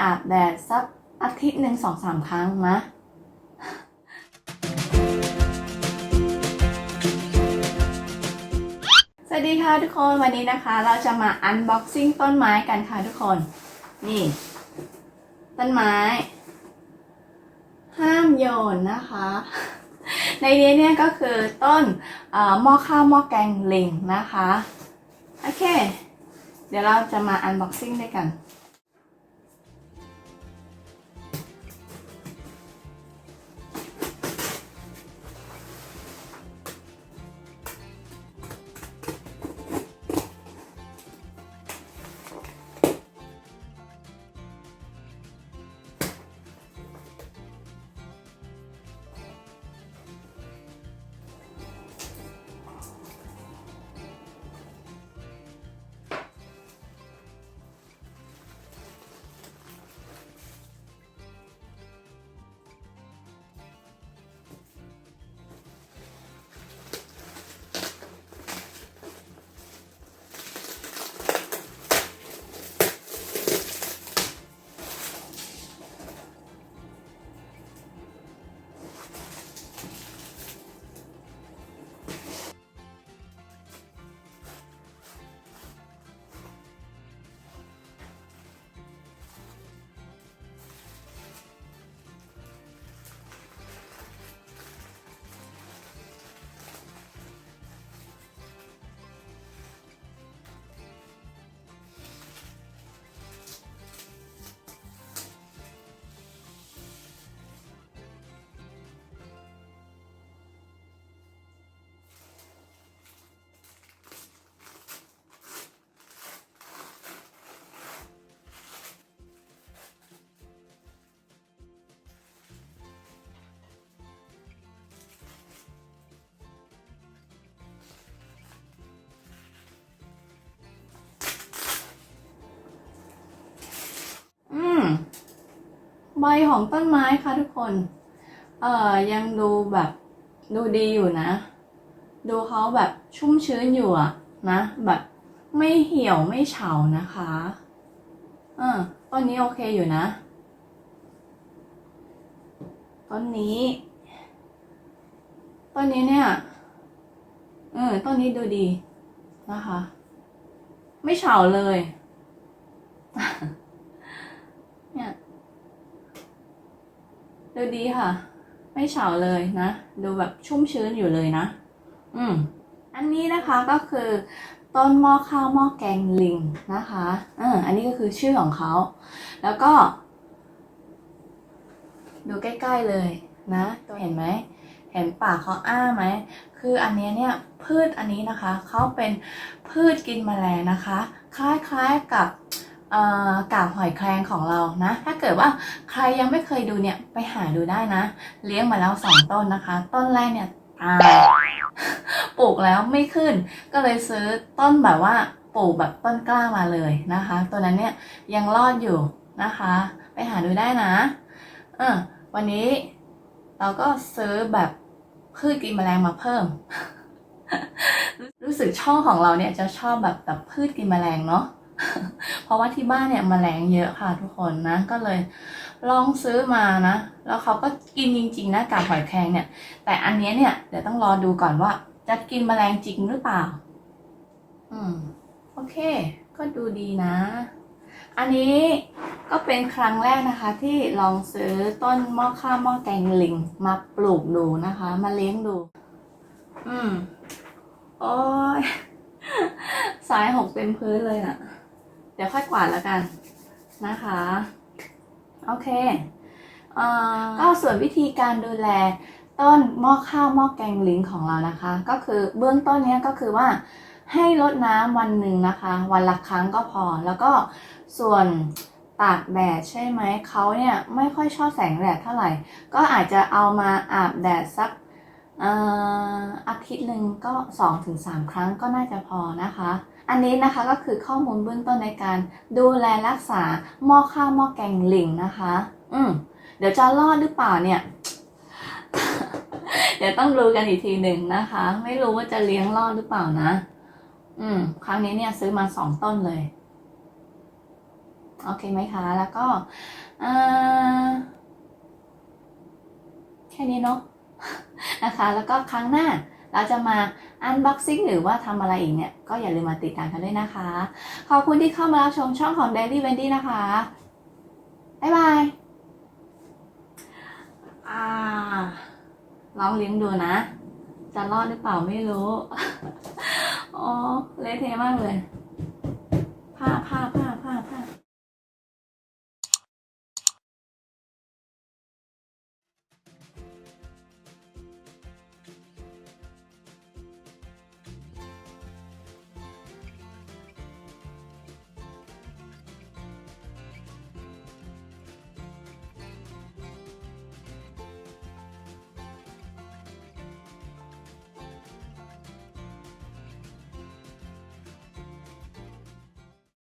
อาบแดดสักอาทิตย์หนึ่งสองสามครั้งนะสวัสดีค่ะทุกคนวันนี้นะคะ เราจะมาอันบ็อกซิ่งต้นไม้กันค่ะทุกคน นี่ ต้นไม้ ห้ามโยนนะคะ ในนี้เนี่ยก็คือต้นเอ่อหม้อข้าวหม้อแกงลิงนะคะ โอเค เดี๋ยวเราจะมาอันบ็อกซิ่งด้วยกัน ใบของต้นไม้ค่ะทุกคน เอ่อยังดูแบบดูดีอยู่นะ ดูเขาแบบชุ่มชื้นอยู่อะนะแบบไม่เหี่ยวไม่เฉานะคะเออต้นนี้โอเคอยู่นะ ต้นนี้ ต้นนี้เนี่ยเออต้นนี้ดูดีนะคะ ไม่เฉาเลย เนี่ย ดูดีค่ะ ไม่เฉาเลยนะ ดูแบบชุ่มชื้นอยู่เลยนะ อืม อันนี้นะคะก็คือต้นหม้อข้าวหม้อแกงลิงนะคะเอออันนี้ก็คือชื่อของเขา แล้วก็ ดูใกล้ๆเลยนะ ตัวเห็นไหม เห็นปากเขาอ้าไหม คืออันเนี้ยเนี่ยพืชอันนี้นะคะ เขาเป็นพืชกินแมลงนะคะ คล้ายๆกับเกาบหอยแครงของเรานะ ถ้าเกิดว่าใครยังไม่เคยดูเนี่ยไปหาดูได้นะ เลี้ยงมาแล้วสองต้นนะคะ ต้นแรกเนี่ยตายปลูกแล้วไม่ขึ้น ก็เลยซื้อต้นแบบว่าปลูกแบบต้นกล้ามาเลยนะคะ ตัวนั้นเนี่ยยังรอดอยู่นะคะ ไปหาดูได้นะเออวันนี้เราก็ซื้อแบบพืชกินแมลงมาเพิ่ม รู้สึกช่องของเราเนี่ยจะชอบแบบแบบพืชกินแมลงเนาะ เพราะว่าที่บ้านเนี่ยแมลงเยอะค่ะทุกคนนะ ก็เลยลองซื้อมานะ แล้วเขาก็กินจริงๆนะกาบหอยแครงเนี่ย แต่อันนี้เนี่ยเดี๋ยวต้องรอดูก่อนว่า จะกินแมลงจริงหรือเปล่า อืม โอเค ก็ดูดีนะ อันนี้ก็เป็นครั้งแรกนะคะ ที่ลองซื้อต้นหม้อข้าวหม้อแกงลิงมาปลูกดูนะคะ มาเลี้ยงดู อืม โอ้ยสายหกเต็มพื้นเลยอะ เดี๋ยวค่อยกวาดแล้วกันนะคะ โอเคเอ่อก็ส่วนวิธีการดูแลต้นหม้อข้าวหม้อแกงลิงของเรานะคะ ก็คือเบื้องต้นเนี้ยก็คือว่าให้รดน้ำวันหนึ่งนะคะ วันละครั้งก็พอแล้วก็ส่วนตากแดดใช่ไหมเขาเนี่ยไม่ค่อยชอบแสงแดดเท่าไหร่ ก็อาจจะเอามาอาบแดดสักเอาทิตย์หนึ่งก็ 2-3 ครั้งก็น่าจะพอนะคะ อันนี้นะคะก็คือข้อมูลเบื้องต้นในการดูแลรักษาหม้อข้าวหม้อแกงลิงนะคะ อืมเดี๋ยวจะรอดหรือเปล่าเนี่ย เดี๋ยวต้องรู้กันอีกทีหนึ่งนะคะ ไม่รู้ว่าจะเลี้ยงรอดหรือเปล่านะ อืม ครั้งนี้เนี่ยซื้อมาสองต้นเลย โอเคไหมคะ แล้วก็อแค่นี้เนาะ นะคะ แล้วก็ครั้งหน้าเราจะมา unboxing หรือว่าทำอะไรอีกเนี่ย ก็อย่าลืมมาติดตามกันด้วยนะคะ ขอบคุณที่เข้ามารับชมช่องของ Daily Wendy นะคะ บ๊ายบายอ่าลองเลี้ยงดูนะ จะรอดหรือเปล่าไม่รู้ อ๋อ เละเทะมากเลย ผ้าผ้าผ้า